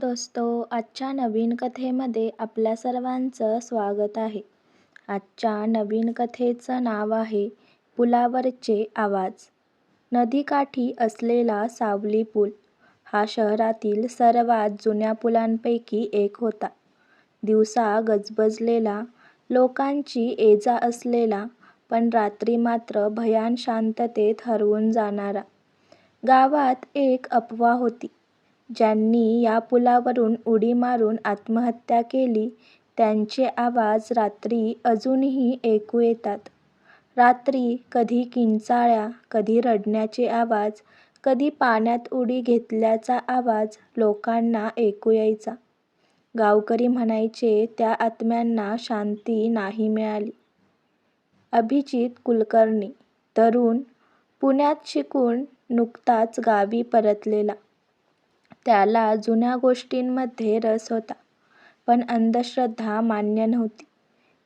दोस्तो आजच्या नवीन कथेमध्ये आपल्या सर्वांचं स्वागत आहे. आजच्या नवीन कथेचं नाव आहे पुलावरचे आवाज. नदीकाठी असलेला सावली पूल हा शहरातील सर्वात जुन्या पुलांपैकी एक होता. दिवसा गजबजलेला, लोकांची ये-जा असलेला पण रात्री मात्र भयान शांततेत हरवून जाणारा. गावात एक अफवा होती. ज्यांनी या पुलावरून उडी मारून आत्महत्या केली त्यांचे आवाज रात्री अजूनही ऐकू येतात. रात्री कधी किंचाळ्या, कधी रडण्याचे आवाज, कधी पाण्यात उडी घेतल्याचा आवाज लोकांना ऐकू यायचा. गावकरी म्हणायचे त्या आत्म्यांना शांती नाही मिळाली. अभिजीत कुलकर्णी, तरुण, पुण्यात शिकून नुकताच गावी परतलेला. त्याला जुन्या गोष्टींमध्ये रस होता. पण अंधश्रद्धा मान्य नव्हती.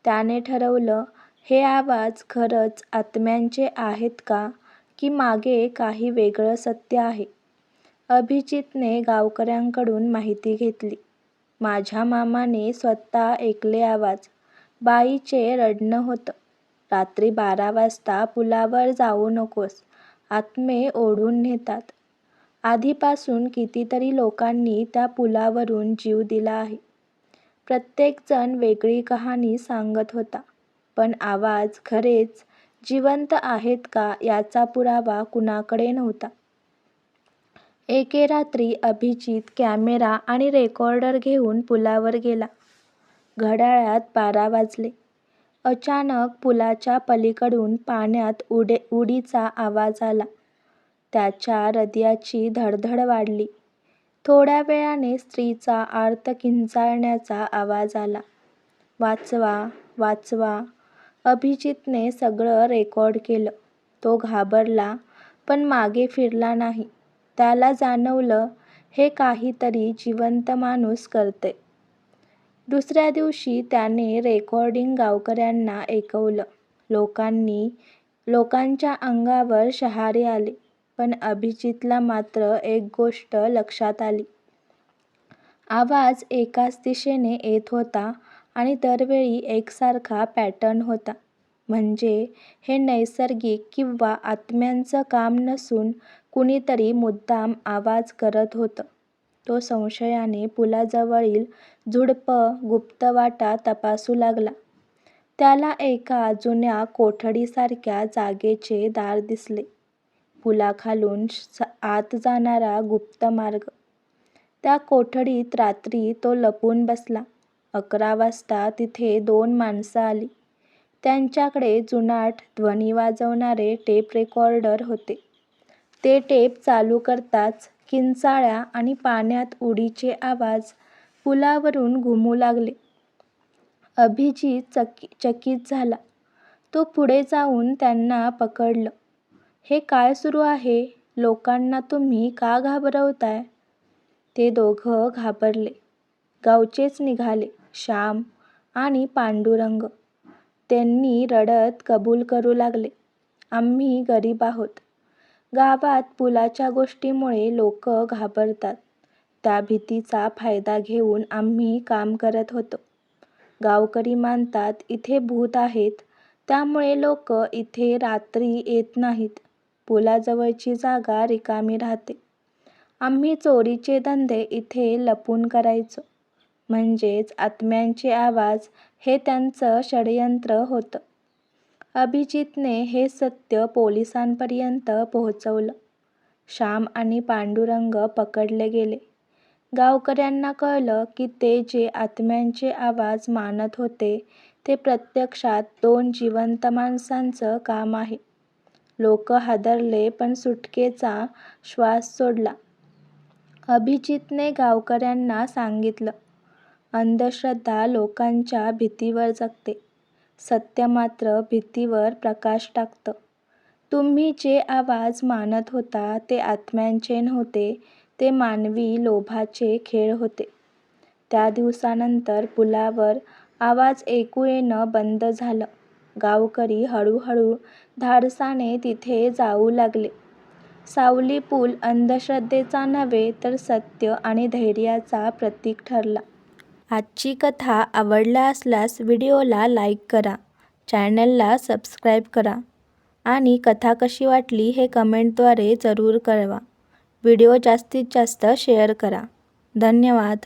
त्याने ठरवलं हे आवाज खरंच आत्म्यांचे आहेत का की मागे काही वेगळं सत्य आहे? अभिजीतने गावकऱ्यांकडून माहिती घेतली. माझ्या मामाने स्वतः ऐकले आवाज. बाईचे रडणं होतं. रात्री बारा वाजता पुलावर जाऊ नकोस, आत्मे ओढून नेतात. आधीपासून कितीतरी लोकांनी त्या पुलावरून जीव दिला आहे. प्रत्येकजण वेगळी कहाणी सांगत होता. पण आवाज खरेच जिवंत आहेत का याचा पुरावा कुणाकडे नव्हता. एके रात्री अभिजीत कॅमेरा आणि रेकॉर्डर घेऊन पुलावर गेला. घड्याळात बारा वाजले. अचानक पुलाच्या पलीकडून पाण्यात उडीचा आवाज आला. त्याच्या हृदयाची धडधड वाढली. थोड्या वेळाने स्त्रीचा आर्त किंचाळण्याचा आवाज आला. वाचवा, वाचवा. अभिजीतने सगळं रेकॉर्ड केलं. तो घाबरला पण मागे फिरला नाही. त्याला जाणवलं हे काहीतरी जिवंत माणूस करतंय. दुसऱ्या दिवशी त्याने रेकॉर्डिंग गावकऱ्यांना ऐकवलं. लोकांच्या अंगावर शहारे आले. पण अभिजीतला मात्र एक गोष्ट लक्षात आली. आवाज एकाच दिशेने येत होता आणि दरवेळी एकसारखा पॅटर्न होता. म्हणजे हे नैसर्गिक किंवा आत्म्यांचं काम नसून कुणीतरी मुद्दाम आवाज करत होतं. तो संशयाने पुलाजवळील झुडपं, गुप्त वाटा तपासू लागला. त्याला एका जुन्या कोठडीसारख्या जागेचे दार दिसले. पुलाखालून आत जाणारा गुप्त मार्ग. त्या कोठडीत रात्री तो लपून बसला. अकरा वाजता तिथे दोन माणसं आली. त्यांच्याकडे जुनाट ध्वनी वाजवणारे टेप रेकॉर्डर होते. ते टेप चालू करताच किंचाळ्या आणि पाण्यात उडीचे आवाज पुलावरून घुमू लागले. अभिजीत चकित झाला. तो पुढे जाऊन त्यांना पकडलं. हे काय सुरू आहे? लोकांना तुम्ही का घाबरवताय? ते दोघं घाबरले. गावचेच निघाले. श्याम आणि पांडुरंग. त्यांनी रडत कबूल करू लागले. आम्ही गरीब आहोत. गावात पुलाच्या गोष्टीमुळे लोक घाबरतात. त्या भीतीचा फायदा घेऊन आम्ही काम करत होतो. गावकरी मानतात इथे भूत आहेत त्यामुळे लोक इथे रात्री येत नाहीत. पुलाजवळची जागा रिकामी राहते. आम्ही चोरीचे धंदे इथे लपून करायचो. म्हणजेच आत्म्यांचे आवाज हे त्यांचं षड्यंत्र होतं. अभिजीतने हे सत्य पोलिसांपर्यंत पोहोचवलं. श्याम आणि पांडुरंग पकडले गेले. गावकऱ्यांना कळलं की ते जे आत्म्यांचे आवाज मानत होते ते प्रत्यक्षात दोन जिवंत माणसांचं काम आहे. लोक हादरले पण सुटकेचा श्वास सोडला. अभिजीतने गावकऱ्यांना सांगितलं, अंधश्रद्धा लोकांच्या भीतीवर जगते. सत्य मात्र भीतीवर प्रकाश टाकतं. तुम्ही जे आवाज मानत होता ते आत्म्यांचे नव्हते ते मानवी लोभाचे खेळ होते. त्या दिवसानंतर पुलावर आवाज ऐकू येणं बंद झालं. गावकरी हळूहळू धाडसाने तिथे जाऊ लागले. सावली पूल अंधश्रद्धेचा नव्हे तर सत्य आणि धैर्याचा प्रतीक ठरला. आजची कथा आवडला असल्यास व्हिडिओला लाईक करा चॅनलला सबस्क्राईब करा आणि कथा कशी वाटली हे कमेंटद्वारे जरूर कळवा. व्हिडिओ जास्तीत जास्त शेअर करा. धन्यवाद.